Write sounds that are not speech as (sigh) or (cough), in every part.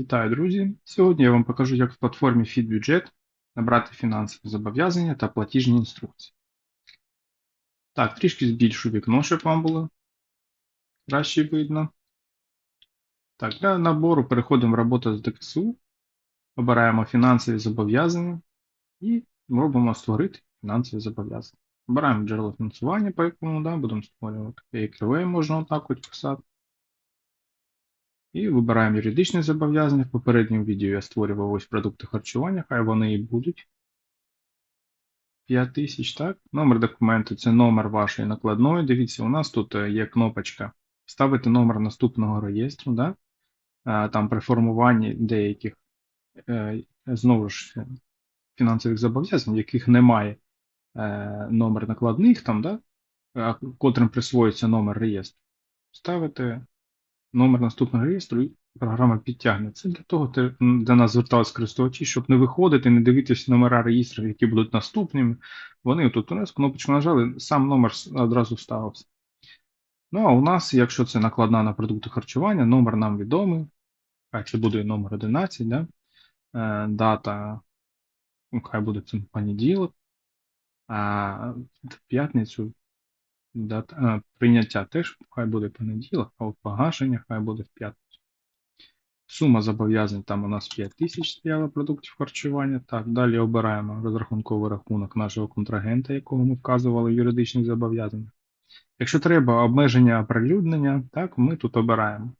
Вітаю, друзі! Сьогодні я вам покажу, як в платформі FitBudget набрати фінансові зобов'язання та платіжні інструкції. Так, трішки збільшу вікно, щоб вам було краще видно. Так, для набору переходимо в роботу з ДКСУ, обираємо фінансові зобов'язання і робимо створити фінансові зобов'язання. Обираємо джерело фінансування, по якому да, будемо створювати. Яке можна отак от писати. І вибираємо юридичні зобов'язання. В попередньому відео я створював ось продукти харчування, хай вони і будуть. 5000, так? Номер документу це номер вашої накладної. Дивіться, у нас тут е, є кнопочка Вставити номер наступного реєстру. Да? Там при формуванні деяких е, знову ж фінансових зобов'язань, яких немає е, номер накладних, там, да? котрим присвоюється номер реєстру. Ставите номер наступного реєстру і програма підтягне. Це для того, до нас зверталися користувачі, щоб не виходити, не дивитися номера реєстрів, які будуть наступними. Вони тут у нас кнопочку нажали, сам номер одразу вставився. Ну, а у нас, якщо це накладна на продукти харчування, номер нам відомий. Хай це буде номер 11, да? Е, дата, ну, хай буде це понеділок, а в п'ятницю Дата, а, Прийняття теж хай буде понеділок, а от погашення хай буде в п'ятницю. Сума зобов'язань там у нас 5 тисяч стояло продуктів харчування. Так, далі обираємо розрахунковий рахунок нашого контрагента, якого ми вказували в юридичних зобов'язаннях. Якщо треба обмеження оприлюднення, так, ми тут обираємо.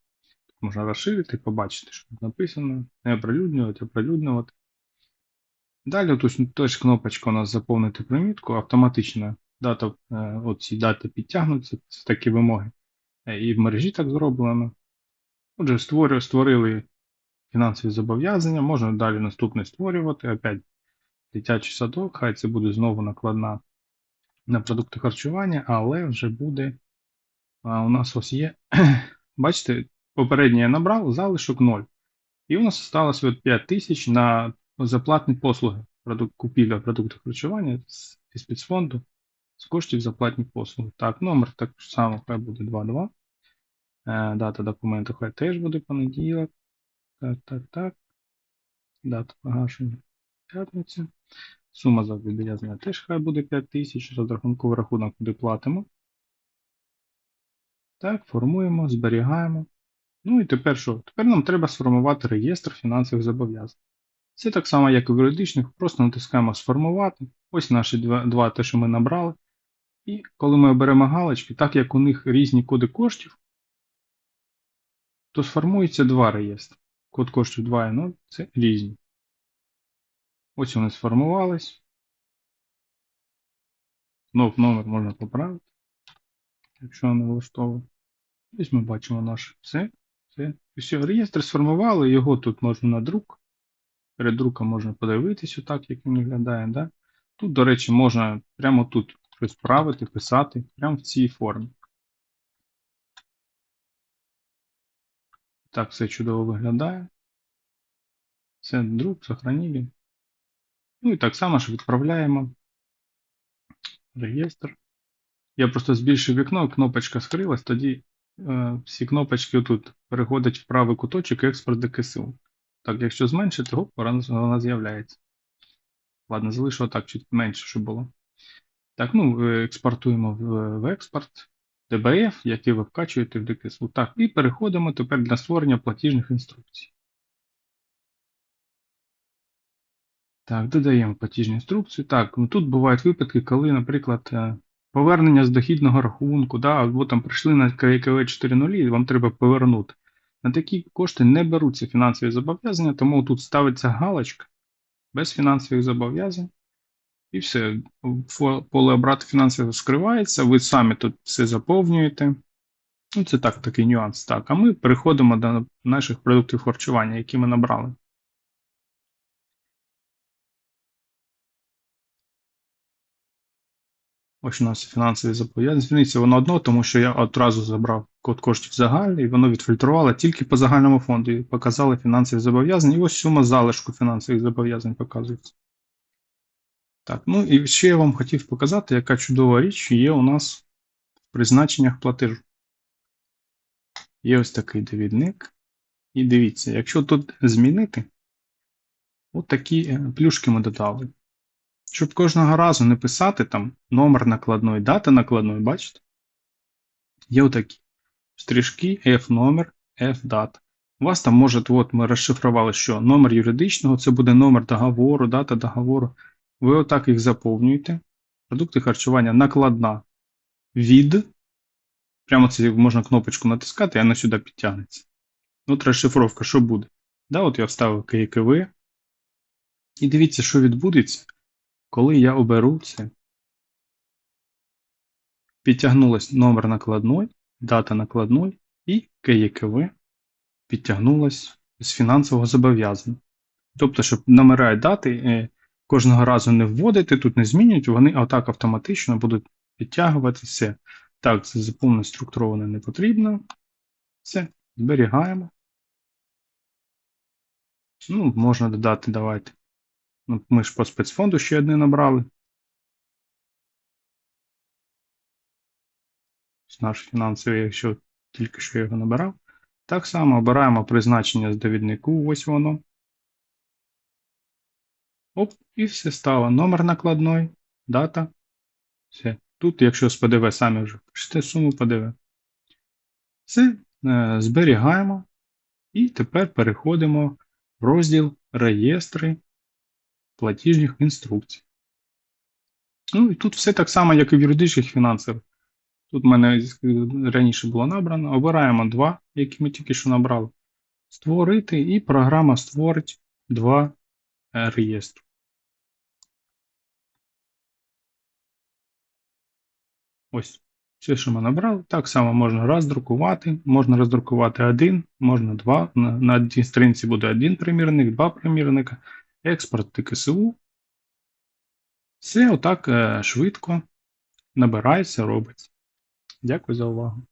Можна розширити, побачити, що тут написано. Не оприлюднювати, оприлюднювати. Далі тут теж кнопочка у нас заповнити примітку, автоматично дата, е, оці дати підтягнуться, це такі вимоги. Е, і в мережі так зроблено. Отже, створю, створили фінансові зобов'язання, можна далі наступне створювати. Опять дитячий садок, хай це буде знову накладна на продукти харчування, але вже буде. А, У нас ось є. (clears throat) Бачите, попереднє я набрав залишок 0. І у нас залишилось 5 тисяч на заплатні послуги продукт, купівля продуктів харчування з спецфонду з коштів за платні послуги. Так, номер так само хай буде 2.2. Е, дата документу хай теж буде понеділок. Так, так, так. Дата погашення п'ятниця. Сума за відв'язання теж хай буде 5000. Розрахунковий рахунок куди платимо. Так, формуємо, зберігаємо. Ну і тепер що? Тепер нам треба сформувати реєстр фінансових зобов'язань. Це так само, як і в юридичних, просто натискаємо Сформувати. Ось наші два, два те, що ми набрали. І коли ми оберемо галочки, так як у них різні коди коштів, то сформується два реєстри. Код коштів 2 і 0 це різні. Ось вони сформувались. Знов номер можна поправити, якщо не влаштовує. Ось ми бачимо наш все. все. все, реєстр сформували, його тут можна на друк. Перед друком можна подивитися, так, як він виглядає. Да? Тут, до речі, можна прямо тут щось правити, писати прямо в цій формі. Так, все чудово виглядає. Це друк, сохранили. Ну і так само ж відправляємо реєстр. Я просто збільшив вікно, кнопочка скрилась, тоді е, всі кнопочки тут переходять в правий куточок експорт ДКСУ. Так, якщо зменшити, оп, вона з'являється. Ладно, залишу отак, чуть менше, щоб було. Так, ну, експортуємо в, експорт DBF, який ви вкачуєте в ДКСУ. Так, і переходимо тепер для створення платіжних інструкцій. Так, додаємо платіжні інструкції. Так, ну тут бувають випадки, коли, наприклад, е, повернення з дохідного рахунку, да, або там прийшли на ККВ 4.0 і вам треба повернути. На такі кошти не беруться фінансові зобов'язання, тому тут ставиться галочка без фінансових зобов'язань. І все, поле обрати фінансово скривається, ви самі тут все заповнюєте. Ну, Це так, такий нюанс. Так, А ми переходимо до наших продуктів харчування, які ми набрали. Ось у нас фінансові зобов'язання. Зміниться воно одно, тому що я одразу забрав код коштів загальний, і воно відфільтрувало тільки по загальному фонду і показали фінансові зобов'язання. І ось сума залишку фінансових зобов'язань показується. Так, ну і ще я вам хотів показати, яка чудова річ є у нас в призначеннях платежу. Є ось такий довідник. І дивіться, якщо тут змінити, от такі е, плюшки ми додали. Щоб кожного разу не писати там номер накладної, дата накладної, бачите? Є отакі штришки, F номер, F дата. У вас там може, от ми розшифрували, що номер юридичного це буде номер договору, дата договору. Ви отак їх заповнюєте. Продукти харчування накладна від. Прямо це можна кнопочку натискати, і вона сюди підтягнеться. От розшифровка, що буде? Да, от я вставив ККВ. І дивіться, що відбудеться, коли я оберу це. Підтягнулась номер накладної, дата накладної і КЄКВ підтягнулась з фінансового зобов'язання. Тобто, щоб номера і дати е, кожного разу не вводити, тут не змінюють, вони отак автоматично будуть підтягуватися. Так, це заповнено структуровано не потрібно. Все, зберігаємо. Ну, можна додати, давайте. Ну, Ми ж по спецфонду ще одне набрали. Наш фінансовий, якщо тільки що його набирав. Так само обираємо призначення з довіднику, ось воно. Оп, і все стало. Номер накладної, дата. Все. Тут, якщо з ПДВ самі вже пишете суму ПДВ. Все, е, зберігаємо. І тепер переходимо в розділ реєстри платіжних інструкцій. Ну і тут все так само, як і в юридичних фінансах. Тут в мене раніше було набрано. Обираємо два, які ми тільки що набрали. Створити, і програма створить два е, реєстри. Ось, все, що ми набрали. Так само можна роздрукувати. Можна роздрукувати один, можна два. На, на одній сторінці буде один примірник, два примірника. Експорт ТКСУ. Все отак е, швидко набирається, робиться. Дякую за увагу.